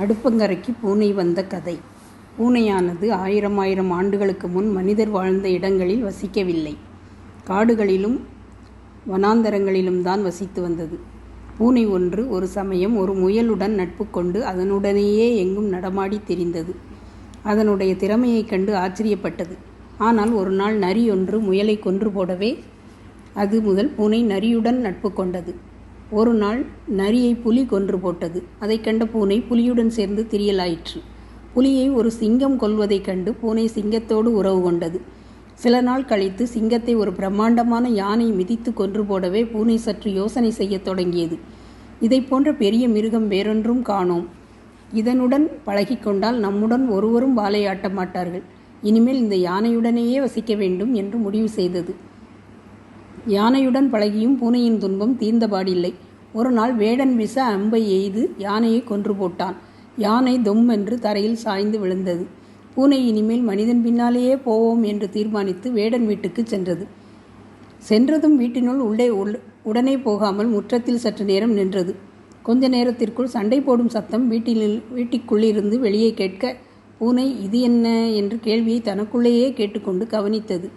அடுப்பங்கரைக்கு பூனை வந்த கதை. பூனையானது ஆயிரம் ஆயிரம் ஆண்டுகளுக்கு முன் மனிதர் வாழ்ந்த இடங்களில் வசிக்கவில்லை. காடுகளிலும் வனாந்தரங்களிலும் தான் வசித்து வந்தது. பூனை ஒன்று ஒரு சமயம் ஒரு முயலுடன் நட்பு கொண்டு அதனுடனேயே எங்கும் நடமாடி தெரிந்தது. அதனுடைய திறமையைக் கண்டு ஆச்சரியப்பட்டது. ஆனால் ஒரு நாள் நரி ஒன்று முயலை கொன்று போடவே அது முதல் பூனை நரியுடன் நட்பு கொண்டது. ஒரு நாள் நரியை புலி கொன்று போட்டது. அதைக் கண்ட பூனை புலியுடன் சேர்ந்து திரியலாயிற்று. புலியை ஒரு சிங்கம் கொல்வதைக் கண்டு பூனை சிங்கத்தோடு உறவு கொண்டது. சில நாள் கழித்து சிங்கத்தை ஒரு பிரம்மாண்டமான யானை மிதித்து கொன்று போடவே பூனை சற்று யோசனை செய்யத் தொடங்கியது. இதை போன்ற பெரிய மிருகம் வேறொன்றும் காணோம். இதனுடன் பழகிக்கொண்டால் நம்முடன் ஒருவரும் வாழையாட்ட மாட்டார்கள். இனிமேல் இந்த யானையுடனேயே வசிக்க வேண்டும் என்று முடிவு செய்தது. யானையுடன் பழகியும் பூனையின் துன்பம் தீர்ந்தபாடில்லை ஒரு நாள் வேடன் வீச அம்பை எய்து யானையை கொன்று போட்டான். யானை தொம் என்று தரையில் சாய்ந்து விழுந்தது. பூனை இனிமேல் மனிதன் பின்னாலேயே போவோம் என்று தீர்மானித்து வேடன் வீட்டுக்கு சென்றது. சென்றதும் வீட்டினுள் உள்ளே உள் உடனே போகாமல் முற்றத்தில் சற்று நேரம் நின்றது. கொஞ்ச நேரத்திற்குள் சண்டை போடும் சத்தம் வீட்டில் வீட்டிற்குள்ளிருந்து வெளியே கேட்க பூனை இது என்ன? என்று கேள்வியை தனக்குள்ளேயே கேட்டுக்கொண்டு கவனித்தது.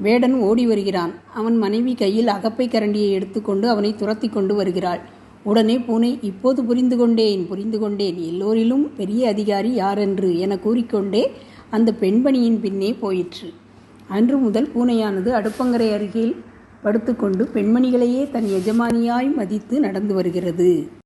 வேடன் ஓடி வருகிறான். அவன் மனைவி கையில் அகப்பை கரண்டியை எடுத்துக்கொண்டு அவனை துரத்தி கொண்டு வருகிறாள். உடனே பூனை இப்போது புரிந்து கொண்டேன் புரிந்து கொண்டேன். எல்லோரிலும் பெரிய அதிகாரி யாரென்று என கூறிக்கொண்டே அந்த பெண்பணியின் பின்னே போயிற்று. அன்று முதல் பூனையானது அடுப்பங்கரை அருகில் படுத்துக்கொண்டு பெண்மணிகளையே தன் எஜமானியாய் மதித்து நடந்து வருகிறது.